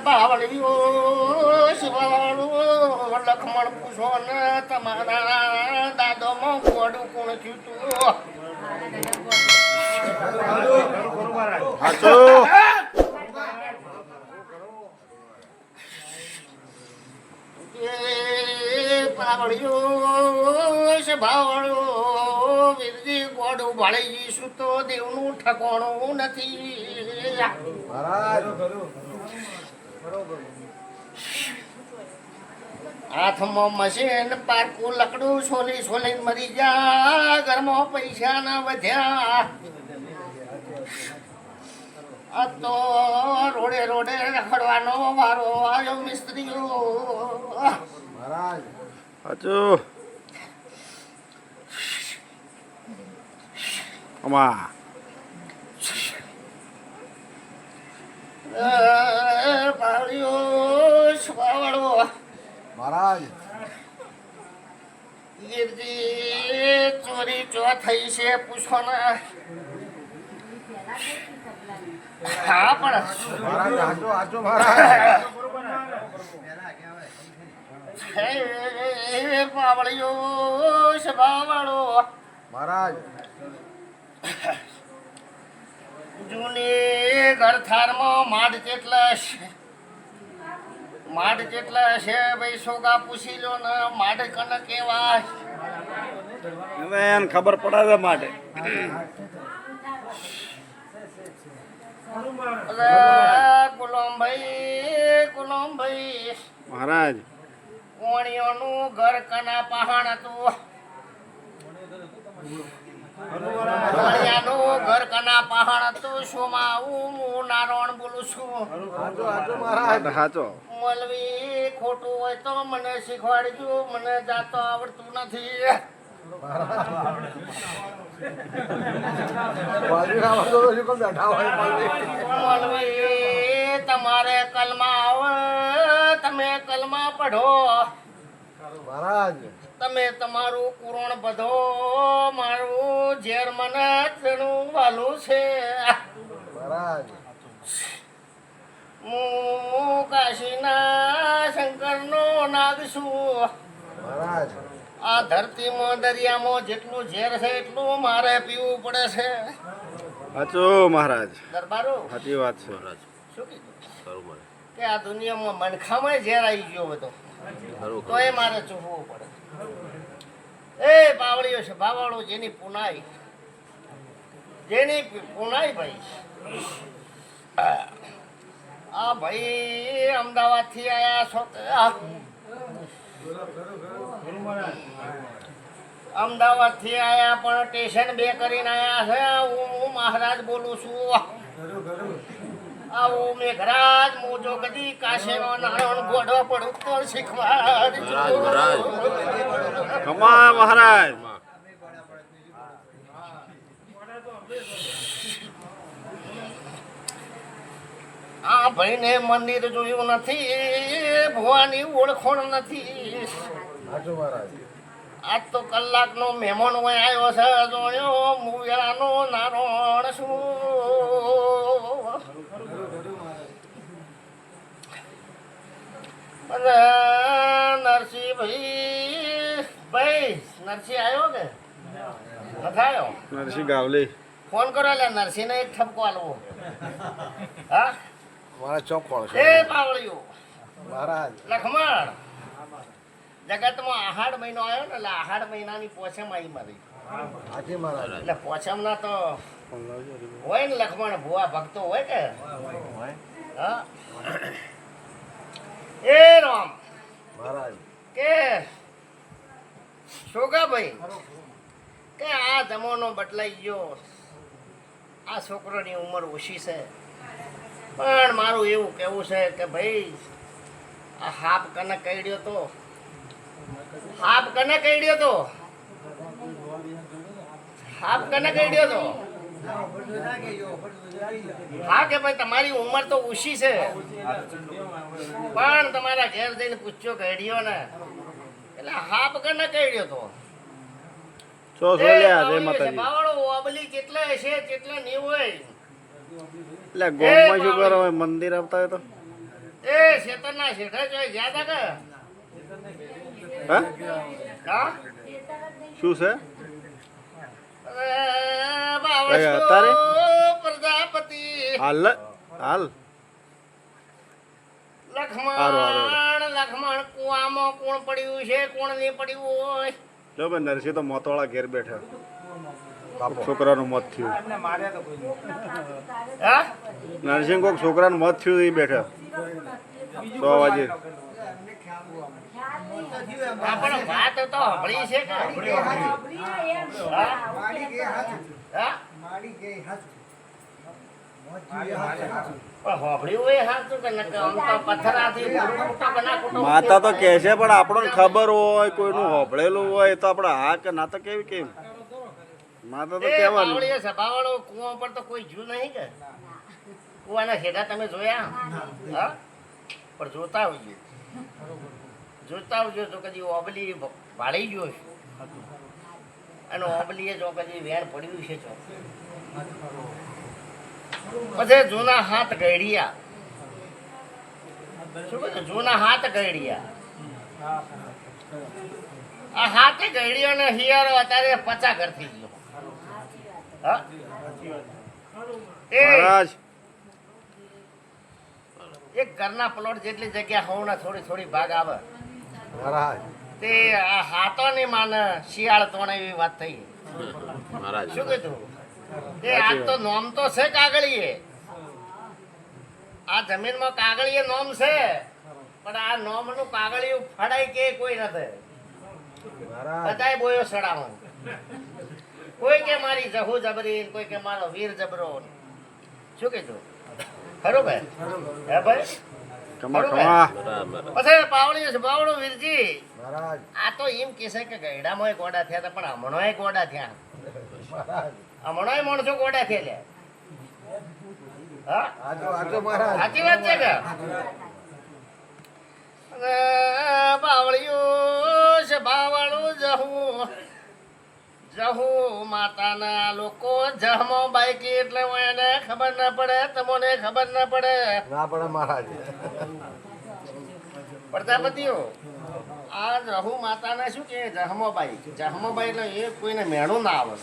બાવળિયો શિવાળો લખમણ પૂછો ને તમારા દાદોમાં ગોડું કોણ થયું તું પાવળિયો છે વીરજી ગોડું ભાળી તો દેવનું ઠકોણું નથી હાથમાં મશીન પારકું લકડું સોલી સોલી મરી જા ઘરમાં પૈસા ના વધ્યા. આ તો રોડે રોડે રખડવાનો વારો આવ્યો મિસ્ત્રીઓ. સાચું. આમાં પાડ્યો સ્વાવળો મહારાજ. ગીરજી ચોરી ચો થઈ છે પૂછો ને. હા પણ મહારાજ આજો હાચો મહારાજ. પાવળિયો સ્વાવળો મહારાજ. જૂની ઘરથારમાં માડ કેટલા છે? માઢ કેટલા છે ભાઈ? સોગા પૂછી લો ને. માડ કને કેવા હવે એને ખબર પડે છે માટે ગુલામભાઈ ગુલામભાઈ. મહારાજ. કોણીઓનું ઘર કના પહાણ હતું. કોણિયાનું ઘર કના પહાણ હતું શું હું નારોણ બોલું છું. હાચો. હાચો મહારાજ સાચો મોલવી ખોટું હોય તો મને શીખવાડજો મને જાતો આવડતું નથી. બાજુના વાળો તો શું કેમ બેઠા હોય પાછી? મોલવી તમારે કલમા આવે તમે કલમા પઢો મહારાજ. તમે તમારું કુરણ બધો ઝેર મને તેનું વાલું છે. મહારાજ. હું કાશીના શંકરનો નાગ છું. આ ધરતીમાં દરિયામાં જેટલું ઝેર છે એટલું મારે પીવું પડે છે. સાચું મહારાજ. દરબારો. સાચી વાત છે. શું કીધું? કે આ દુનિયામાં મનખામાં ઝેર આવી ગયો બધો. તો એ મારે ચૂકવું પડે. એ બાવળીઓ છે, બાવળો જેની પુનાઈ. જેની પુનાઈ ભાઈ આ ભાઈ અમદાવાદથી આયા છો અમદાવાદથી આયા પણ સ્ટેશન બે કરીને આયા છે. હું મહારાજ બોલું છું. આવો મેઘરાજ મોજો કદી કાશે નાનો ગોડો પડું તો શીખવાડ કમા મહારાજ. આ ભાઈને મંદિર જોયું નથી, ભવાની ઓળખોણ નથી. આજ તો કલાકનો મહેમાન હોય આવ્યો છે, જોયો મુવેરાનો નારણ શું નરસિંહભાઈ ભાઈ નરસિંહ આવ્યો કે? નથી આવ્યો નરસિંહ ગાવલી. ફોન કરો એટલે નરસિંહને એક ઠપકો આલવો. હા? મારા ચોક કોણ એ પાવળિયો. મહારાજ. લખમણ જગતમાં આહાડ મહિનો આવ્યો ને એટલે આહાડ મહિનાની પોછમ આવી મારી. હાચી મહારાજ. એટલે પોછમના તો હોય ને લખમણ ભુવા ભક્તો હોય કે? હા? એ રામ. મહારાજ. કે? શોગાભાઈ કે આ જમાનો બદલાઈ ગયો. આ છોકરોની ઉંમર ઓછી છે. પણ મારું એવું કેવું છે કે ભાઈ, આ હાફ કને કઈડ્યો તો? હાફ કને કઈડ્યો તો? હાફ કને કઈડ્યો તો? હા કે ભાઈ, તમારી ઉંમર તો ઓછી છે. પણ તમારા ઘેર જઈને પૂછ્યો કઈડ્યો ને? એટલે હાપ કને કઈડ્યો તો? છો છો લ્યા જય માતાજી. બાવળો ઓબલી કેટલે છે કેટલે ની હોય. એટલે ગોમમાં શું કરો? હોય મંદિર આવતા હોય તો? એ શેતરના શેઠા જોઈ ગયા તા કે? હે? શું છે? અત્યારે? પ્રજાપતિ. હાલ હાલ. લખમણ કુવામાં કોણ પડ્યું છે કોણ નહીં પડ્યું હોય. જો ભાઈ નરસિંહ તો મોતવાળા ઘેર બેઠા. છોકરાનું મોત થયું. નરસિંહ કોક છોકરાનું મોત થયું એ બેઠા. સો વાગે. પણ વાત તો સાંભળી છે કે? હા? હા? પણ હોભળ્યું કે તો કે માતા તો કહે છે પણ આપણને ખબર હોય કોઈનું હોભળેલું હોય તો આપણે હા કે ના તો કેવી કેમ? માતા તો કહેવાનું. સભાવાળો કૂવા પર તો કોઈ જુ નહીં કે? કૂવાના ખેડા તમે જોયા? હા? પણ જોતા આવજો જોતા આવજો તો કદી ઓબલી ભાળી ગયો છે અને ઓબલીએ જો કદી વેણ પડ્યું છે જો પછી જૂના હાથ ગળ્યા શું જૂના હાથ ગળ્યા આ હાથે ગળ્યો ને હિયારો અત્યારે પચા કરતી ગયો. મહારાજ. એક ઘરના પ્લોટ જેટલી જગ્યા હોવના થોડી થોડી ભાગ આવે. મહારાજ. તે આ હાથો ની માને શિયાળ તોણે એવી વાત થઈ. શું કીધું? આ તો નોમ તો છે કાગળીએ. આ જમીનમાં કાગળીએ નોમ છે. પણ આ નોમનું કાગળિયું ફડાય કે કોઈ નથી? બધાય બોયો કોઈ કે મારી જહુ જબરી કોઈ કે મારો વીર જબરો શું કીધું? ખરું ભાઈ હે ભાઈ? બરોબર. કમા પછી પાવડી છે પાવડું વીરજી. આ તો એમ કહેશે કે ગયડામાં ગોડા થયા હતા પણ હમણાં ગોડા થયા. હમણાં માણસો ગોડા મહારાજ સાચી વાત છે કે? બાવળિયું છે બાવળું જહું. જહું માતાના લોકો જહમો બાઈકી એટલે એને ખબર ના પડે તમને ખબર ના પડે. ના પડે મહારાજ. પ્રજાપતિઓ આ જહુ માતાને શું કે જહમો બાઈ. જહમો બાઈ એટલે એ કોઈને મેળું ના આવે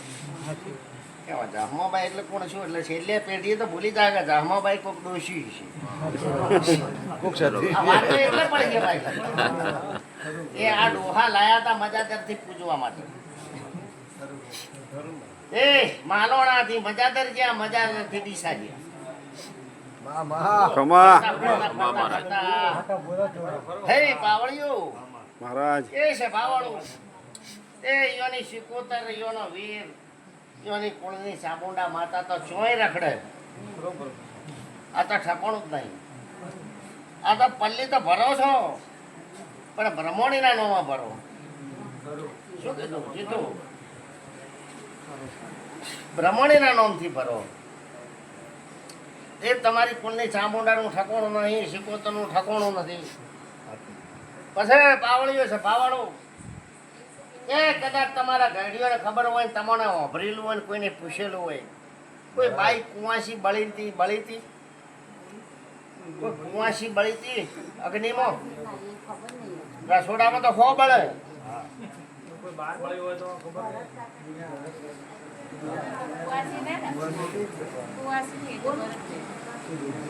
કેવા જહમોબાઈ એટલે કોણ શું? એટલે છેલ્લે પેઢી તો ભૂલી જાય કે જહમોબાઈ કોક ડોશી છે. કોક એટલે પડી ગયા ભાઈ. એ આ ડોહા લાયા હતા મજાદરથી પૂજવા માટે. એ માલોણાથી મજાદર ગયા મજાદરથી ડીસા ગયા. મહારાજ. એ છે બાવળું એ યોની શિકોતર યોનો વીર. યોની કુળની ચામુંડા માતા તો ચોય રખડે. આ તો ઠકાણું જ નહીં. આ તો પલ્લી તો ભરો છો. પણ બ્રહ્મણીના નોમાં ભરો. શું કીધું? જીતું બ્રહ્મણીના નોમથી ભરો. એ તમારી કુળની ચામુંડાનું ઠકોણું નહીં શિકોતરનું ઠકોણું નથી. પછી પાવળીઓ છે પાવળું. એ કદાચ તમારા ઘરડીઓને ખબર હોય ને તમને વાપરેલું હોય ને કોઈને પૂછેલું હોય. કોઈ બાઈ કુવાસી બળી હતી બળી હતી કોઈ કુવાસી બળી હતી અગ્નિમાં રસોડામાં તો હો બળે.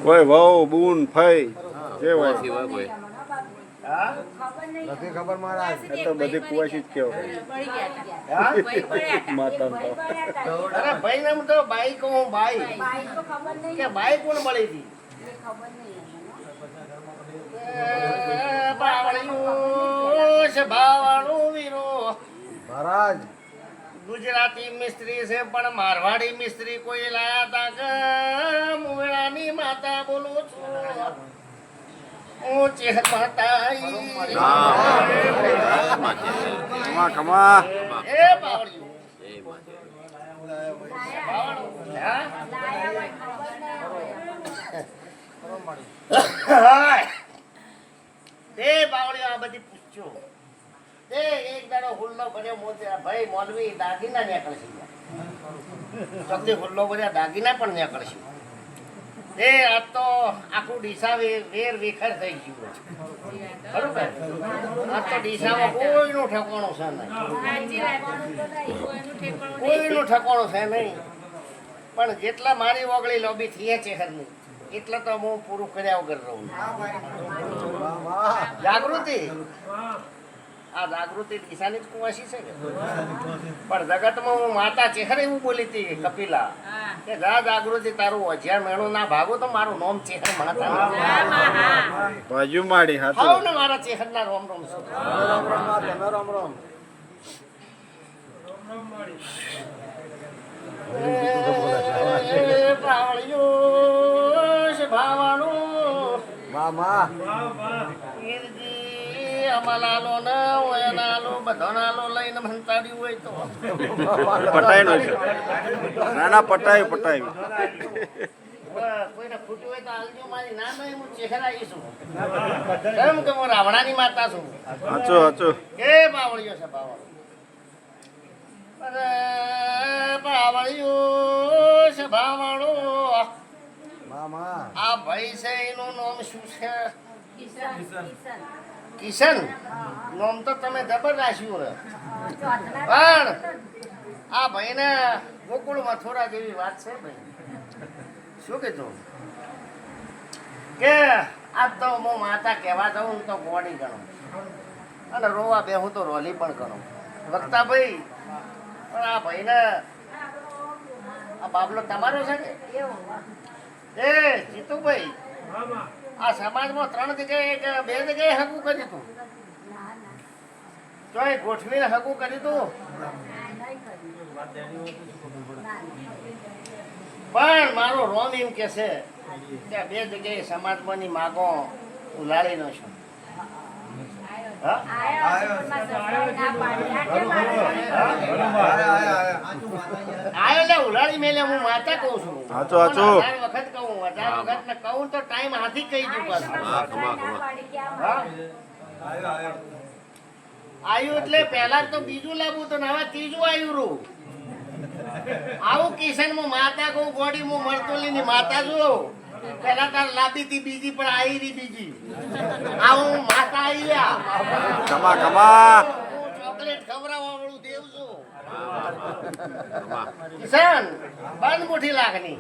કોઈ વહુ બૂન ફઈ જે હોય. નથી ખબર મહારાજ એ તો બધી કુવાશી જ કેવો માતા અરે ભાઈ નામ તો. બાઈ. કહું બાઈ કે બાઈ કોણ મળી હતી? મહારાજ. ગુજરાતી મિસ્ત્રી છે પણ મારવાડી મિસ્ત્રી કોઈ લાયા તા કે મુવેળાની માતા બોલું છું. ચેહ માતાઈ કમા કમા એ આ બધી પૂછ્યો તે એક દાડો હુલ્લો ભર્યો મોતે ભાઈ મોલવી દાગીના નીકળશે ચોકથી હુલ્લો ભર્યા દાગીના પણ નીકળશે એ આ તો આખું ડીસા વેર વેખર થઈ ગયું બરોબર? આ તો ડીસામાં કોઈનું ઠેકાણું છે નહીં. કોઈનું ઠેકાણું છે નહીં. પણ જેટલા મારી ઓગળી લોબી થઈ છે હરની એટલા તો હું પૂરું કર્યા વગર રહું. જાગૃતિ? આ જાગૃતિ દિશાની જ કુવાસી છે પણ જગતમાં હું માતા ચહેરે એવું બોલી હતી કપિલા કે જા જાગૃતિ તારું અજ્યા મેણું ના ભાગો તો મારું નોમ ચેહર મને બાજુ માડી હાવ હાથું ને મારા ચેહર ના રોમ રોમ છે? રામ રામમાં, તમે રામ રામ એ પાવળિયો છે ઓયનાલો લઈને ભંતાડ્યું હોય તો. પટાઈ છે. ના ના પટાયું. પટાયું કોઈને ખૂટ્યું હોય તો આલજો મારી ના નહીં હું ચહેરા આવીશું કેમ કે હું રાવણાની માતા છું. હાચો હાચો. કે બાવળિયો છે બાવળિયો બાવળિયો છે બાવળો. માં માં આ ભાઈ છે એનું નામ શું છે? કિશન નામ તો તમે જબર રાખ્યું હે પણ આ ભાઈને ગોકુળ મથુરા જેવી વાત છે ભાઈ. શું કીધું? કે આ તો હું માતા કહેવા જાઉં તો ગોડી ગણું. અને રોવા બે હું તો રોલી પણ ગણું. વક્તા ભાઈ પણ આ ભાઈને આ બાબલો તમારો છે કે? એ જીતુભાઈ આ સમાજમાં ત્રણ જગ્યાએ બે જગ્યાએ હગું કર્યું હતું. ચોય ગોઠવીને હગું કર્યું હતું? પણ મારો રોમ એમ કે છે કે બે જગ્યાએ સમાજમાંની માગો ઉલાડી નો છું હા આયો લે ઉલાડી મેલે હું માતા કહું છું. હાચો, હાચો. વખત કહું હજાર વખત ને કહું તો ટાઈમ હાથી કહી દઉં પાછું. આયુ એટલે પહેલા તો બીજું લાવવું તો હવે ત્રીજું આવ્યું રૂ. આવું કિશનમાં માતા કહું ગોડી માં મરતોલી ની માતા જો પેલા તાર લાદી હતી બીજી પણ આવી રહી બીજી. આ હું માતા આવી રહ્યા. કમા કમા. ચોકલેટ ખવડાવવા વાળું દેવ છું. કિશન બંધ મુઠી લાગની.